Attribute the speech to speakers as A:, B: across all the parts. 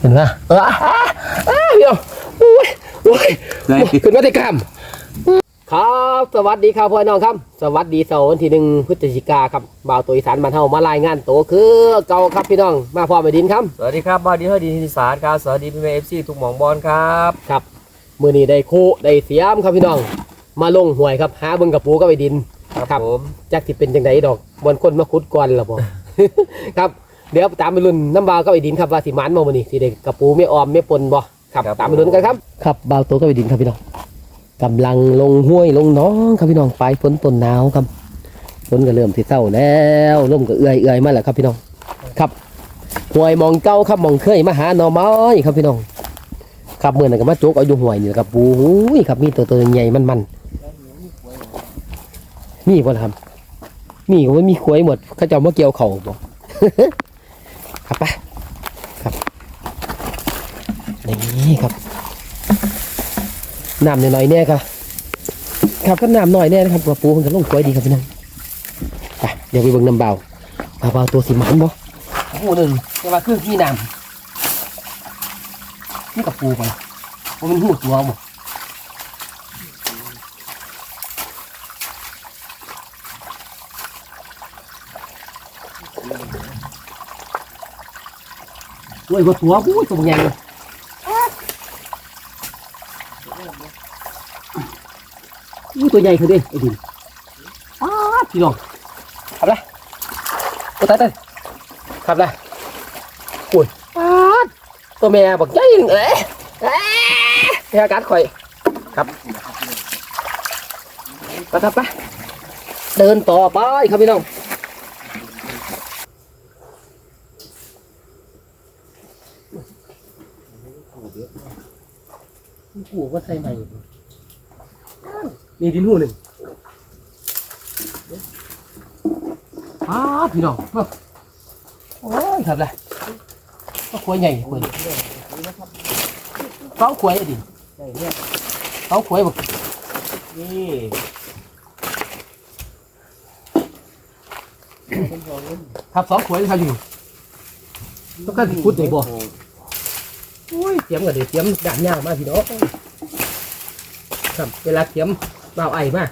A: เห็นไหมเอออ้าอ้าเดี๋ยวโอ้ยโอ้ย
B: ไหน
A: ขึ้นมาได้กล้ามครับสวัสดีครับพ่อน้องครับ สวัสดีเสาร์วันที่หนึ่งพฤศจิกาครับบ่าวตัวอีสานบ้านเฮามารายงานโตวคือเก่าครับพี่น้องมาพร้อมไปดินครับ
B: สวัสดีครับบ้านดีเฮอดีทีสารครับ สวัสดีพี่เมย์เอฟซีทุกหมองบอลครับ
A: ครับมือนี้ได้คู่ได้เสียมครับพี่น้อง มาลงหวยครับหาเบิ่งกับปูก็ไปดิน ครับ
B: ผม
A: จักสิเป็นจังไดดอกบนคนมาขุดก่อนล่ะบ่ ครับ เดี๋ยวตามไปลุ้นน้ำบาวก็ไปดินครับว่าสิหมันบ่มื้อนี้สิได้กับปูไม่ออมไม่ปนบ่ครับ ตามไปลุ้นกันครับครับบาวโตก็ไปดินครับพี่น้องกำลังลงห้วยลงหน้องครับพี่น้องปลายฝนต้นหนาวครับฝนก็เริ่มสิเศร้าแล้วลมก็เอื่อยเอื่อยๆมาแล้วครับพี่น้องครับห้วยหมองเก้าครับหมองเคยมาหาหน่อไม้ครับพี่น้องครับเมื่อนั้นก็มาโจกเอาอยู่ห้วยนี่แหละครับปูหูยครับมีตัวตัวใหญ่มันๆมีบ่ล่ะครับมีก็ไม่มีขวยหมดเขาจะเอามาเกี่ยวเขาบอก ครับไปครับนี่ครับน้ำหน่อยๆเนี่ยครับครับก็น้ำหน่อยเนี่ยนะครับกระปูมันก็ลงขวยดีครับพี่น้องไปเดี๋ยวไปเบิ่งน้ำเบาปลาเบาตัวสีมันบ่หูหนึ่งแต่ว่าคือพี่น้ำนี่กับปูไปว่ามันหูตัวบ่ โอ้ยบ่ตัวกูตัวใหญ่เลยอู้ตัวใหญ่คือเด้ไอ้ดินอ้าพี่น้องขับเลยโอ้ตายตายขับเลยโอ้ยอ้าดตัวแม่บอกใหญ่เอ๊ะเอ๊ะแค่การข่อยครับไปครับไปเดินต่อไปครับพี่น้อง หูว่าใส่ใหม่มีดินหูหนึ่งอ้าพี่น้องโอ้ยครับเลยก็ขวยใหญ่ขวยเขาขวยดิเขาขวยบอก
B: นี่
A: ครับสองขวยครับอยู่ต้องการพูดในบ่โอ้ยเตรียมกันเดี๋ยวเตรียมด่านยากมาพี่น้อง ครับเวลาเตรียมเบาไอ้มาก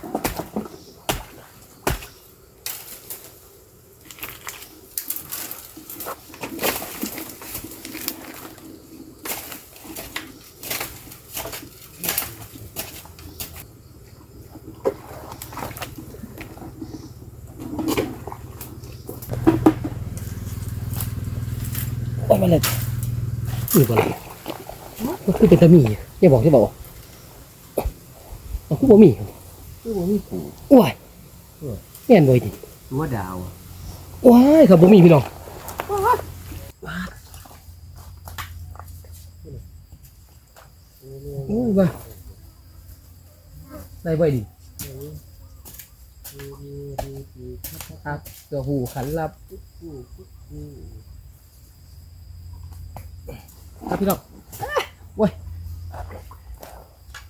A: โอ้ยมาเลยนี่บ่ละมันคือเป็นตะหมีอย่าบอกจะบอก มันคือบ่มี
B: คือผมมีปู
A: ว้ายแม่นบ่อยดิ
B: ตัวดาว
A: ว้ายครับบ่มีพี่น้องโอ้ยว่าได้บ่อยดิครับเดี๋ยวหูขันลับครับพี่น้อง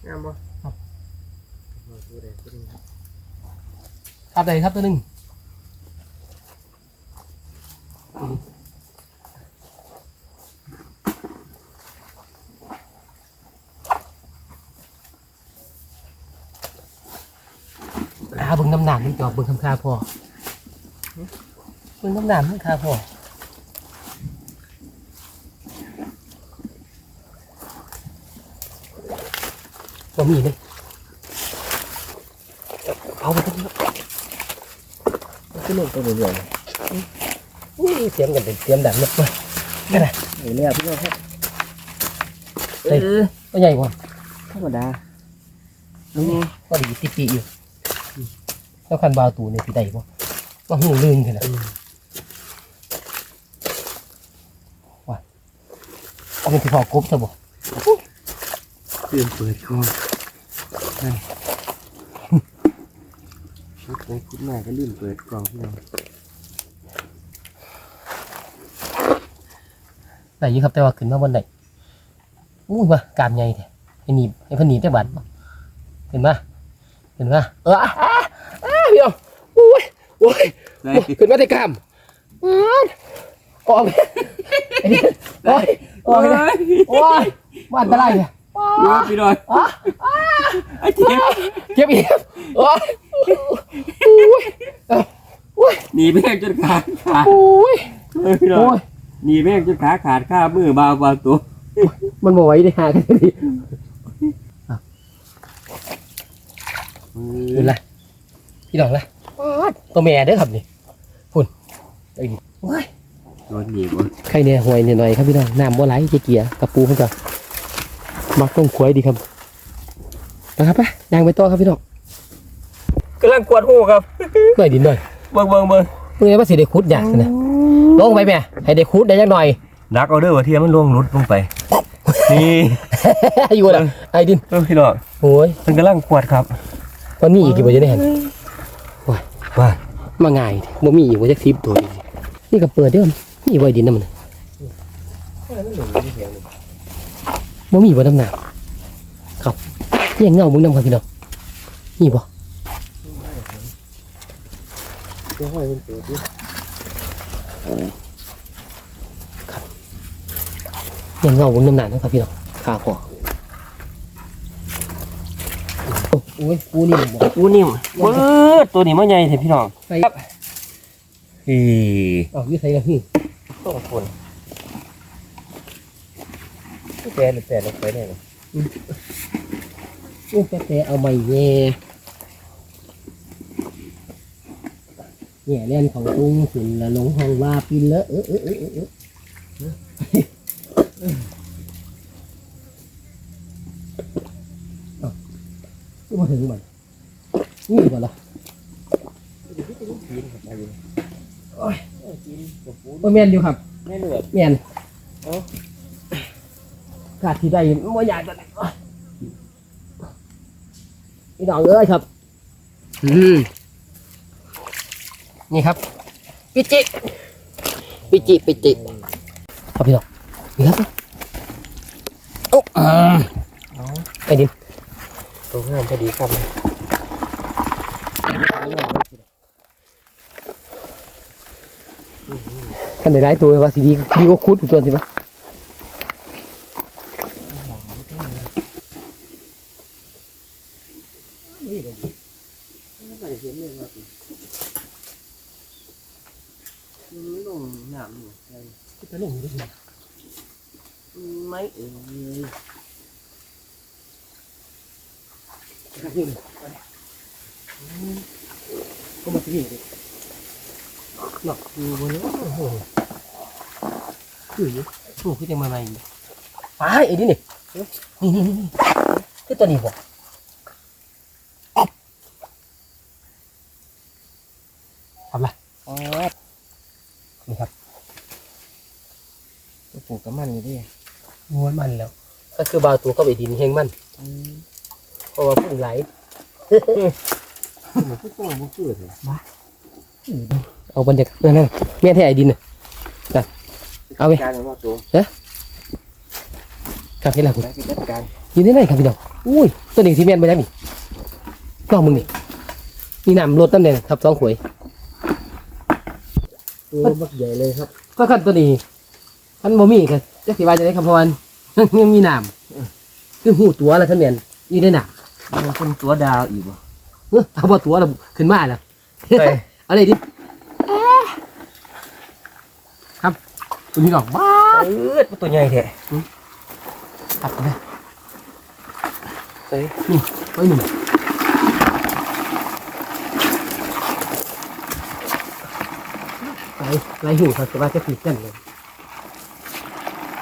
B: งามบ่
A: ครับใดครับตัวหนึ่งอาเบิ่งน้ำหนักนี่จอกเบิ่งคำคาพอเบิ่งน้ำหนักนี่คาพอบ่มีเลย เอาไปตรงนี้
B: ขึ้นลงตัวเรื่อย
A: อุ้ยเสียมกันเป็นเสียมดันเนาะมากันนะ
B: นี่เนี่ยพี่น้องครับ
A: เฮ้ยตัวใหญ่กว่า
B: ธรรมดา
A: ก็ดีติปีอยู่แล้วคันบาวตูเนี่ยสิได้บ่ว่าหูลื่นขนาดว่าเอาเป็นที่พอกบซะบ่
B: เลื่อนเปิดคอนั่น ชุดไหนคุดมาก็ลื่นเปิดกล่องพี่น้อง
A: ได้อยู่ครับแต่ว่าขึ้นมาบนไหนอุ้ยว่ากามใหญ่แท้ให้หนีบให้เพิ่นหนีบแต่บัดบ่เห็นปะเห็นปะเอออะอะอะพี่น้องอุ้ยอุ้ย
B: ไหน
A: ขึ้นมาแต่กามอ้าวออกไอ้นี่โอ้ยโอ้ยโอ้ยมันอะไรเนี่ย
B: เยอะพี่น้อย
A: อ๋อ
B: ไอ้เจ็บ
A: เก็บอีกโอ้ยโอ้ย
B: หนีแม่งจนขาขาด
A: โอ้ย
B: เออพี่น้อ
A: โอ้
B: ย
A: ย
B: หนีแม่งจนขาขาดข้ามือบาวบาวตัว
A: มันบ่ไหวได้หากันดิคุณล่ะพี่น้องล่ะตัวแม่เด้อครับนี่คุณไอ้นี่โอ้ย
B: โดนหนีบ่
A: ใครเนี่ยห่วยหน่อยๆครับพี่น้องน้ำบ่ไหลเกียๆกระปูเพิ่นก็ มักต้องขวยดีครับนะครับไปย่างไปต่อครับพี่น้อง
B: กำลังกวดหูครับ
A: หน่อยดินหน่อย
B: เบิ่งเบิ่งเบิ่ง
A: เมื่อไงว่าสิได้คุดอยากนะลงไปแม่ให้ได้คุดได้จักหน่อย
B: นักเอาเด้อว่าเทียมันล่วงหลุดลงไปนี่
A: อยู่ล่ะไอ้ดิน
B: เออพี่น้อง
A: โอ้ย
B: มันกำลังกวดครับ
A: ตอนนี้อีกกี่บ่จะได้เห็น
B: ว่า
A: มาง่ายบ่มีอีกว่าจัก10ตัวอีกนี่ก็เปิดเด้อมีไว้ดินนำมัน บ่มีบ่น้ำหนักครับเลี้ยงเงามึงนำครับพี่น้องมีบ่
B: เดี๋ยวให้มันเปิดดิ
A: เลี้ยงเงามึงน้ำหนักนะครับพี่น้องขาพอโอ้ยปูนี่บ่
B: กูนิ่มเบิดตัวนี้มันใหญ่แท้พี่น้อง
A: ไป
B: อี
A: เอาอยู่ไสล่ะพี่
B: ต้องคน แปลหรือแปลลงไปได้ไหม
A: โอ้แป๊ะๆเอาใหม่แย่เนี่ยเล่นของตุ้งขึ้นละลงห้องว่าปินเลอะเออเออเออเออเออเอาก็มาถึงมันนี่ก่อนละโอ้ยโอ้ยแมนอยู่ครับ
B: แม่เหลือ
A: แมน กาดที่ได้ไม่อยากจะพี่น้องเอ้ยครับ อืมนี่ครับ ปิจิ ปิจิ ปิจิครับพี่น้องนี่ครับโอ้อ่าไอ้ดิน
B: ตัวงามพอดีครับ
A: ขันได้ได้ตัวว่าสีดีดีก็คุดตัวสิปะจะลงได้ไหม
B: ไม่เอ่ย
A: ครับพี่ก็มาที่นี่เลยหนักอยู่บนนี้โอ้โหคือยู่โอ้คือจะมาใหม่ไปไอ้ดินี่นี่นี่นี่คือตัวนี้บ่ทำไรนี่ครับ
B: ปลูกกับมันอยู่ดิ
A: ม้วนมันแล้ว ก็คือบาตัวก็ไปดินแห้งมันเพ ราะว่าพุ่งไหล
B: มันก็ต้องมันคือเลย
A: เอาบรรยากาศนั่นนะแม่แท้ไอ้ดินน่ะจ้ะเอาไป
B: การของเราตัว
A: ครับเห็นแล้วคุณ
B: ได้จัดการ
A: ยินได้ไหนครับพี่น้องอุ้ยตัวนี้ที่แม่นไปแล้วนี่ลองมึงนี่นี่น้ำรดน้ำแดงครับสองขวด
B: ตัวบักใหญ่เลยครับ
A: ก็ขั้นตัวนี้ขั้นบ่มีครับจะสิว่าจะได้ครับเพราะว่ายังมีน้ำคือหูตัวแล้วท่านแม่นอยู่ในน้
B: มันเป็นตัวดาวอีกบ่ำ
A: เอ้อเอาบ่ตัวแล้วขึ้นมาแล้ว
B: ใช่
A: เอาเลยดิครับคุณพี่น้องบ้า
B: เออตัวใหญ่แท้
A: ตัดนะ
B: เอ้ย
A: ไว้หนึ่งไรไรหูครับแต่ว่าจะผิดกันเลย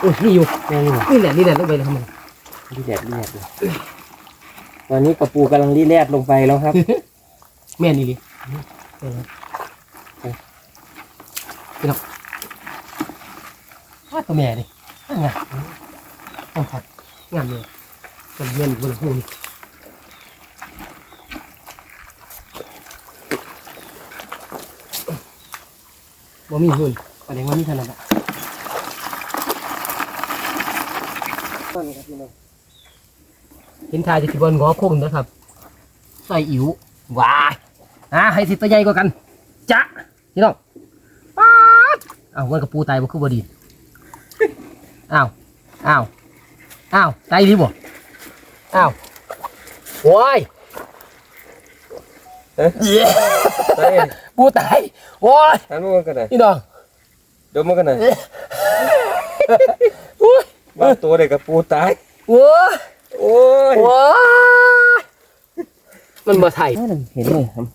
A: โอ้ยนี่อยู่
B: แม่นี่หว่า
A: นี่แหละนี่แหละลงไปแล้วครับมัน
B: รีแลดรีแลดเลย ตอนนี้กระปูกำลังรีแลดลงไปแล้วครับ
A: แม่นอี่ดิพี่น้องว่าตัวแม่ดิงามต้องครับงามเลยมันเย็นบนหูนี่บ่มีหุ่นแสดงว่ามีเท่านั้นแหละ เห็นทายจะสิบอลงอคงนะครับใส่อิ๋วว้ายอะให้สิตัวใหญ่กว่ากันจ๊ะพี่น้องป๊าดอ้าวมันกับปูตายบ่คือบดีอ้าวอ้าวอ้าวตายดีบ่อ้าวโว้ย
B: เฮ้ย
A: ปูตายโว้ย
B: หันมากันหน่อย
A: พี่น้อง
B: ดมมากันหน่อย
A: โอ้ย
B: บ้าตัวเด็กกับปูตาย
A: โว้ย
B: โอ้ย
A: โว้ยมันบ่ไทย
B: เห็นเลยครับ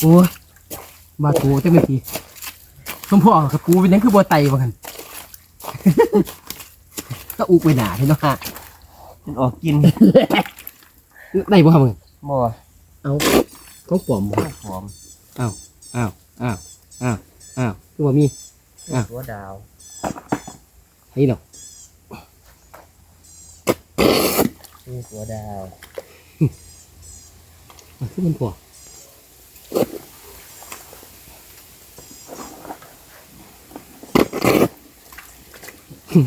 A: โอ้ยมากูจะไม่ทีสมพ่อกับกูเป็นหยังคือบ่ไตบ่กันก็อุกไปหนาพี่น้องฮะ
B: มันออกกิน
A: ได้บ่ครับมึง
B: บ่
A: เอาเขาปลอมบ่
B: หอม
A: อ้าวอ้าวอ้าวอ้าวคือว่ามีอะ
B: ตัวดาว
A: ให้เนาะ
B: นี่ตัวดาว
A: มันคือมันพอ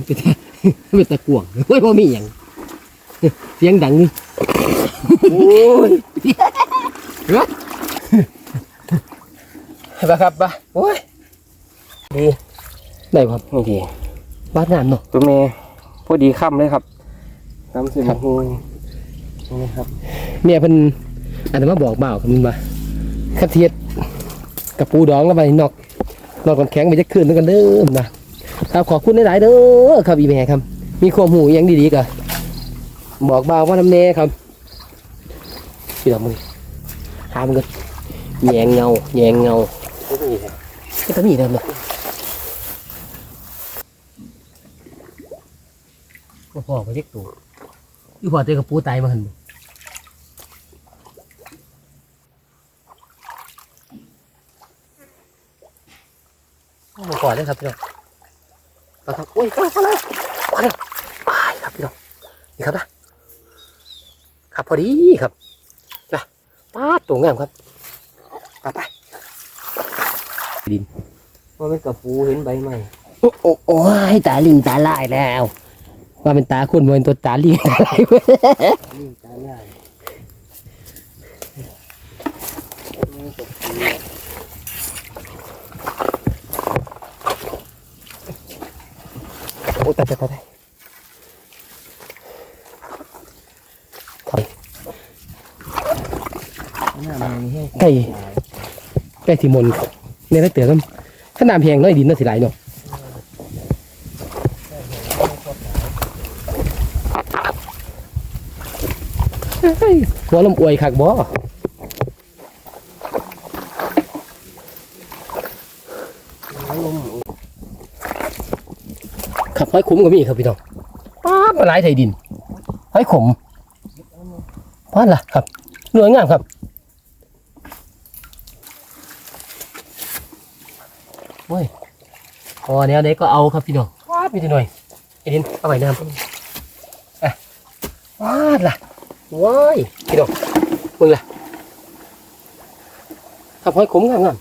A: เป็นแต่เป็นตะกวงเฮ้ยพอมีอย่างเสียงดังนี่
B: โอ้ย
A: เห็นปะครับปะโอ้ย
B: ดี
A: ได้ครับ
B: นี่ดี
A: บ้านน้ำเนาะ
B: ตัวเมย์พอดีค่ำเลยครับ น้ำสิ
A: ครับ
B: หูนี่ครับ
A: เมียเพิ่นอันนั้นมาบอกบ่าวกับมันมาขัดเทียดกับปูดองแล้วไปนอกนอกก่อนแข็งไปจะคืนแล้วกันเด้อนะครับขอบคุณหลายๆเด้อครับอีแม่ครับ มีความหูอิหยังดีๆก็บอกบ่าวว่าน้ำแน่ครับพี่ดอกมือหามันกันแยงเงาแยงเงา
B: ก็มีแหละ
A: ก็ต้องมีเดิมเลยพ่อพ่อไปเล็กตัว อยู่พ่อเจอกับปูตายมาหันบ่เอามาก่อนเลยครับพี่น้องมาครับโอ้ยมาแล้วมาแล้วไปครับพี่น้องนี่ครับนะครับพอดีครับนะป้าดตัวงามครับไปไป
B: ว่าเป็นกับปูเห็นใบใหม่
A: โอ้โอ้โอ้ยตาลิงตาลายแล้ว ว่าเป็นตาคนบนตัวตาลิงตาลายเว้ย
B: นี่ตาใหญ่
A: โอ้ตายตายตายตายครับ
B: หน้ามันมีแห้ง
A: ใกล้ใกล้ที่มนเนี่ยได้เตือนกันถ้าน้ำแพงน้อยดินน่าสิไหลเนาะเฮ้ย หัวลมอวยคักบ่ครับห้อยขมก็มีครับพี่น้องป้าดมาหลายไทยดินห้อยขมป้าดล่ะครับหน่วยงามครับโอ้ยพอเนี้ยเด็กก็เอาครับพี่น้องว้าดมีแต่หน่อยไอ้ดินเอาไปน้ำอะว้าดล่ะ ว้ายพี่น้องมึงล่ะขับห้อยขมงามงาม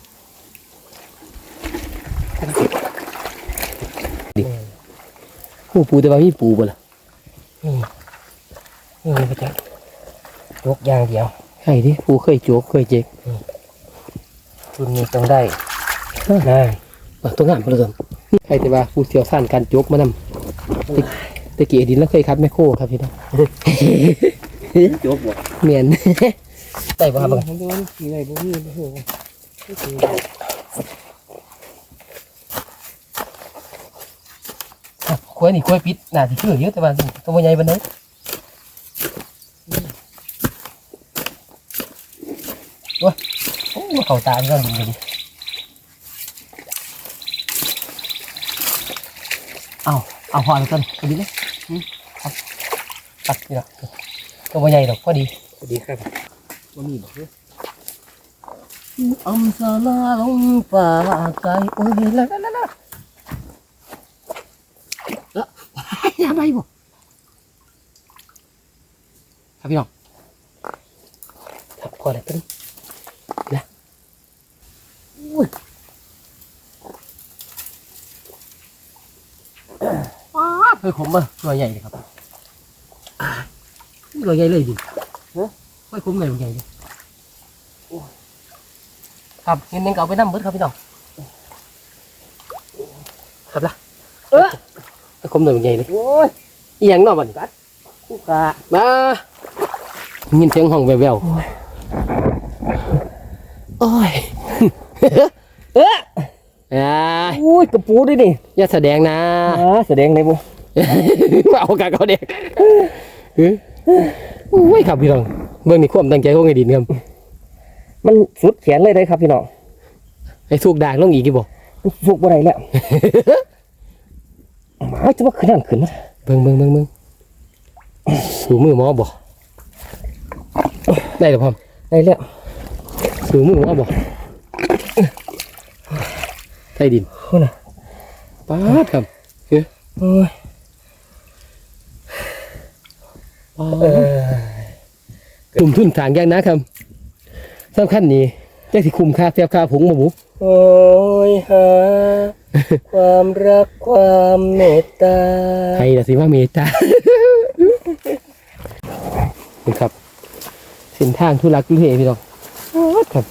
A: ดิหูปูแต่ว่ามีปูบ่ล่ะ
B: นี่พระเจ้าลกอย่างเดียว
A: ใช่ดิปูเคยโจกเคยเจ๊ก
B: รุ่นนี้ต้องได้
A: ได้ว่าตัวงามเปลือใครแต่ว่าปูเสียวสั้นการโจกมานำตะตะกี้ไอ้ดินแล้วเคยครับแม่โคครับพี่น้อง
B: จบบ่
A: เมียนได้ป่ะครับ
B: มันเป็นวันที่ไรบ่มีบ่ฮู้
A: กล้วยนี่กล้วยปิดน่าสิชื่อเยอะแต่ว่าตัวใหญ่บันไดโอ้ยโอ้ยเขาตามันก็ดีกันดิเอาเอาพอแล้วกันพอดีเลยอืมครับตัดนี่ละ ตัวใหญ่ดอกพอดี
B: สวัสดีครับบ่มีบ่เด้อ
A: อมสลาลงป่าไกลโอ้ยละละละละละอย่าไปบ่ครับพี่น้องครับพอแล้วกันนะอุ้ยว้าเฮ้ยผมอะตัวใหญ่เลยครับอ่า ตัวใหญ่เลยดิเฮ้ยผมใหญ่ใหญ่เลยครับเห็นยังเก่าไปน้ำเบิดครับพี่น้องครับละเออคมหน่อยใหญ่เลย
B: โอ้ย
A: อีหยังเนอกบัดนกัด
B: คู่กะ
A: มายินเสียงห้องแววๆโอ้ย
B: เอ๊ะ
A: อ่า
B: โอ้ยกระปูด้วยนี่
A: อย่าแสดงนะ
B: อ่าแสดงในบุ
A: เอากากเอาเด็กเฮ้ยโอ้ยครับพี่น้องเบื้องนี้ความตั้งใจของไอ้ดินครับ
B: มันสุดแขนเลยได้ครับพี่น้อง
A: ไอ้สูกด่างลงอีกกี่บอก
B: มันสุกบ่ได้แล้วหมาจะว่าขึ้นนั่นขึ้นมา
A: เบิ่งเบิ่งเบิ่งเบิ่งสูมือหมอบอกได้หรือพร้อม
B: ได้แล้ว
A: สูมือหมอบอกใต้ดิน
B: คุณน่ะ
A: ป๊าดครับ
B: โอ้ย
A: ป๊าด กลุ่มทุนทางอย่างนะครับสำคัญนี่จะสิคุมค่าเสียบค่าผงมาบุ
B: โอ้ยหาความรักความเมตตา
A: ใครละสิว่าเมตตานี่ครับเส้นทางทุลักทุเลพี่น้องป๊าดครับ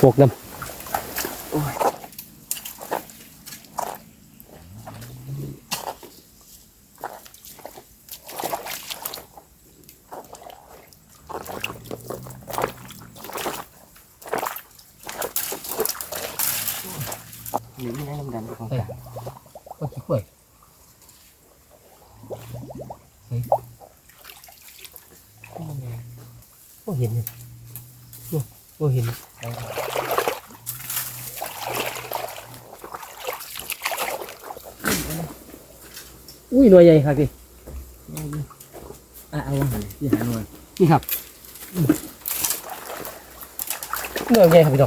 A: พวกน้ำ
B: หนีไม่ ได้ดำๆของ
A: เอ้ย
B: กะ
A: ก็ขี้กล้วยเฮ้ยโอ้เห็นเนี่ย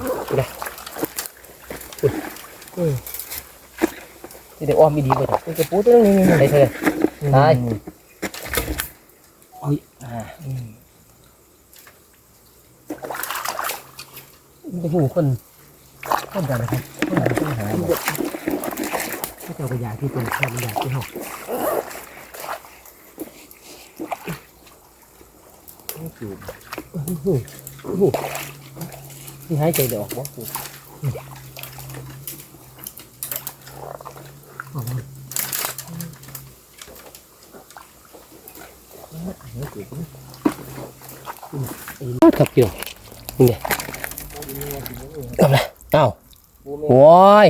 A: โนี่
B: เดี๋
A: ยวอ้อมมีดีไปเถอะ
B: กระปูตัวนี้
A: ไปเถอะตาย
B: โอ้ยอ่า
A: มันจะหูคนคนกันนะครับคนกันคนหาถ้าเจ้าก็อยากที่เป็นข้ามันอยากที่หอก
B: จูบ
A: ที่หายใจเดี๋ยวออกบ่ ครับพี่น้องนี่ไงทำไรอ้าว
B: ปูเม
A: โอ้ย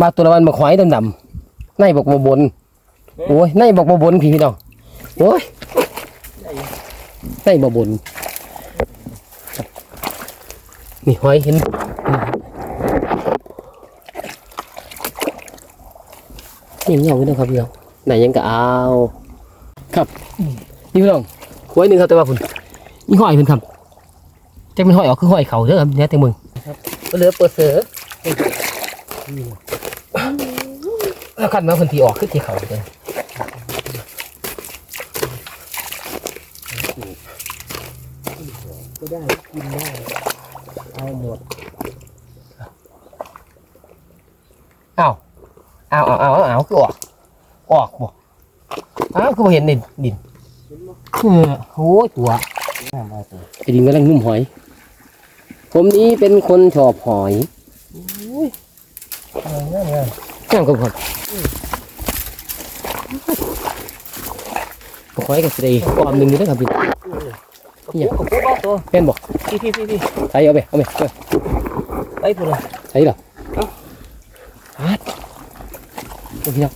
A: มาตัวละวันมาขวายดำๆในบอกมาบนโอ้ยในบอกมาบนพี่พี่น้องโอ้ยในมาบนนี่หอยเห็นนี่เงาไว้นะครับพี่น้องไหนยังก็เอา ครับนี่พี่น้องขวายหนึ่งครับแต่ว่าคุณ นี่หอยเพิ่นครับจะเป็นหอยออกคือหอยเขาเด้อครับเนี่ยแต่มึงก็เหลือเปิดเสือแล้วคันมาคนที่ออกคือที่เขาเลย
B: ก็ได้กินได้เอาหมด
A: อ้าวอ้าวอ้าวอ้าวอ้าวคือออกออกบ่อ้าวคือบ่เห็นดินดินเออโอ้ยตัว
B: น้ำมาตัว
A: ไอ้ดินกำลังงุ่มหอย ผมนี้เป็นคนชอบหอย
B: เอาง่ายง่าย
A: งามกับครับหอยกับสิได้ความหนึ่งอยู่นะครับพี่
B: นี่กระปูบ้าตัว
A: เป็นบ่
B: พี่พี่พี่พี่
A: ใส่เอาไปเอาไปเอาไป
B: ไปตัวละ
A: ใส่เหรอฮัดโอ้พี่น้อง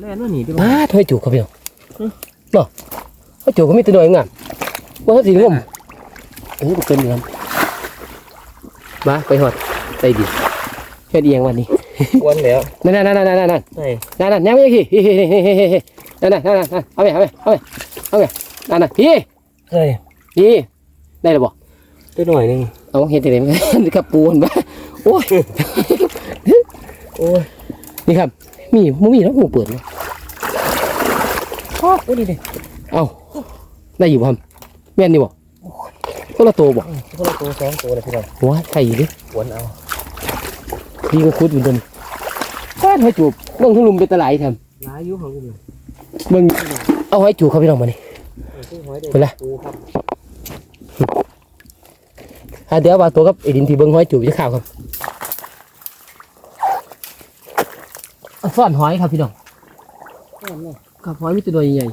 B: แล่นว่าหนีดิ
A: มาถ้วยจูบครับพี่น้องเนาะถ้วยจูบก็มีตัวหน่อยงาม ว่าเขาสีร่วมเออบ่เกินอยู่ครับมาไปหอดใส่ดิเฮ็ดเอียงวันนี้
B: วันแล้ว
A: นั่นนั่นนั่นนั่นนั่นนั่น
B: ใช่
A: นั่นนั่นยังไม่ยังพี่เฮ้เฮ้เฮ้เฮ้เฮ้เฮ้นั่นนั่นนั่นนั่นเอาไปเอาไปเอาไปเอาไปนั่นนั่นพี่
B: ใช่
A: พี่ได้หรือบ่
B: ตัวหน่อยหนึง
A: เอาเห็นแต่ไหนมันกับปูนบ้าโอ้ย
B: โอ้ย
A: นี่ครับ มีมันมีแล้วหูเปิดเลย
B: ชอบตัวนี้ดิ
A: เอาได้อยู่บ่ครับ แม่นอยู่บ่คนละตัวบ่
B: คนละตัวสองตัวเลยพี่น้อง
A: ว้าใช่อยู่ดิ
B: หวนเอา
A: พี่ก็คุดเหมือนเดิมบ้านหอยจูบเบิ่งทุ่งลุมเป็นตะไหลท
B: หลายอายุของคุณำ
A: เบิ่งเอาหอยจูบเขาพี่น้องมานี่
B: ซื้อหอยเด็
A: ไปละ
B: ปูครับ
A: อะเดี๋ยวบาวตัวกับไอ้ดินที่เบิ้งห้อยจูบจะข่าวครับอะซ่อนหอยครับพี่น้องกับหอยมีแตัวใหญ่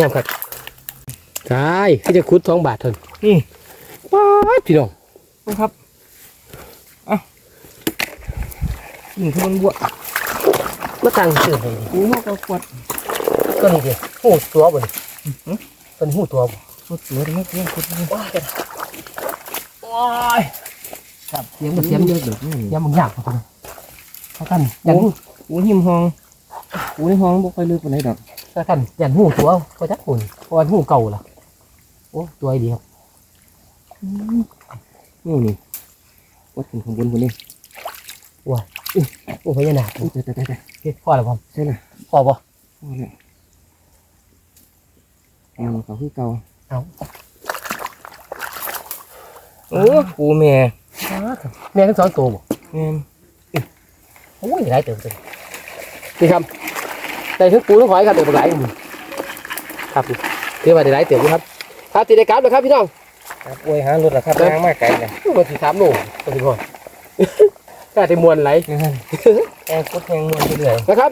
A: ครับเงี้ยครับกายที่จะคุดท้องบาทเทน
B: นี่
A: ว้ายพี่น้อง
B: นะครับเอ้าหนึ่งขบวนบวช
A: มาตั้งชื่อให้ดิ
B: กูมากกว่าขวด
A: ก็นี่ดิหูตัวบ่นี่เป็นหูตัวบ่
B: ขวดสวยมากเลยขวดเลย
A: ว้ายกันว้ายครับเสียงมันเสียงเยอะ
B: เด็กนี่
A: ยังมึงยากครับพี่น้องเขากันยันหู
B: กูหิมห้องกูในห้องบ่ค่อยลึกปานใดดอก
A: เขากันยันหูตัวก็จักหุ่นเพราะว่าหูเก่าล่ะโอ้ตัวไอ้เดียว
B: นี่นี่ขวดขึ้นข้างบนคนนี้
A: โอ้พญานาค
B: โอ้แต่แต่แต่
A: เฮ็ดพ่อแล้วพ่อ
B: ใช่ละ
A: พ่อบ่
B: โอ้เนี่ยเอาเขาคือเก่า
A: เอา
B: โอ้กูแม่
A: แม่ทั้งสองตัวบ่
B: แม่น
A: โอ้ยหลายเติมเลยนี่ครับ ได้ทั้งปูทั้งหอยครับเดี๋ยวไปหลายหมือครับคือว่าได้หลายเติมอยู่ครับครับติดได้กราฟเลยครับพี่น้อง
B: ครับโอ้ยหารถละครับยางมากไกลเลย
A: มาสี่สามโลตัวที่พ่อก็ได้มวนไหล
B: นั่นแองกดแหงมวนไปเรื่อย
A: นะครับ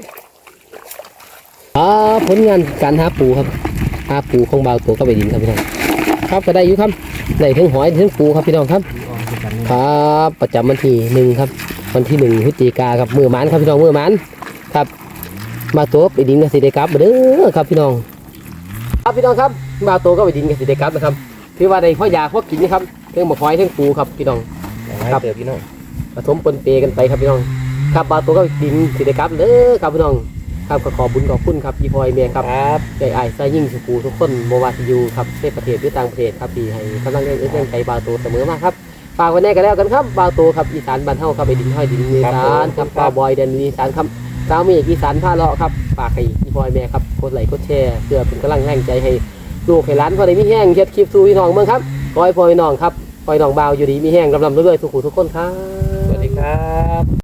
A: อ่าผลงานการหาปูครับหาปูของบ่าวตัวก็ไปดินครับพี่น้องครับก็ได้อยู่ครับได้ทั้งหอยทั้งปูครับพี่น้องครับ
B: ออกด้วยกันนี่
A: ครับประจำวันที่หนึ่งครับ วันที่หนึ่งพฤศจิกาครับมือหมันครับพี่น้องมือหมันครับ มาตัวไปดินกับสิเดกลับมาเด้อครับพี่น้อง ครับพี่น้องครับมาตัวก็ไปดินกับสิเดกลับนะครับถือว่าได้พ่อยาพ่อกินนะครับเรื่องหมกหอยเรื่องปูครับพี่น้อง
B: ครับเดี๋ยวพี่น้อง
A: ผสมปนเปกันไปครับพี่น้อง ครับมาตัวก็ไปดินสิเดกลับเด้อครับพี่น้องครับก็ขอบุญขอบคุณครับพี่พลอยเมียครับ
B: ครับ
A: ใจไอ้ายซายิ่งสุขูทุกคนโมวาซิอยูครับในประเทศหรือต่างประเทศครับที่ให้กำลังเรื่องเรื่องใจบาวโตเสมอมาครับฝากไว้แน่กันแล้วกันครับบาวโตครับอีสานบ้านเฮาครับไปดินห้อยดินอีสานครับปลาบอยเดนอีสานครับ สาวมียอีสานผ้าเลาะครับฝากให้พี่พลอยแม่ครับกดไลค์กดแชร์เพื่อเป็นกำลังแรงใจให้ลูกให้ร้านพอได้มีแห้งเฮ็ดคลิปสู่พี่น้องเมืองครับขอยพ่อพี่น้องครับพ่อยน้องบาวอยู่ดีมีแห้งลำลำเรื่อยๆทุกผู้ทุกคนครับ
B: สวัสดีครับ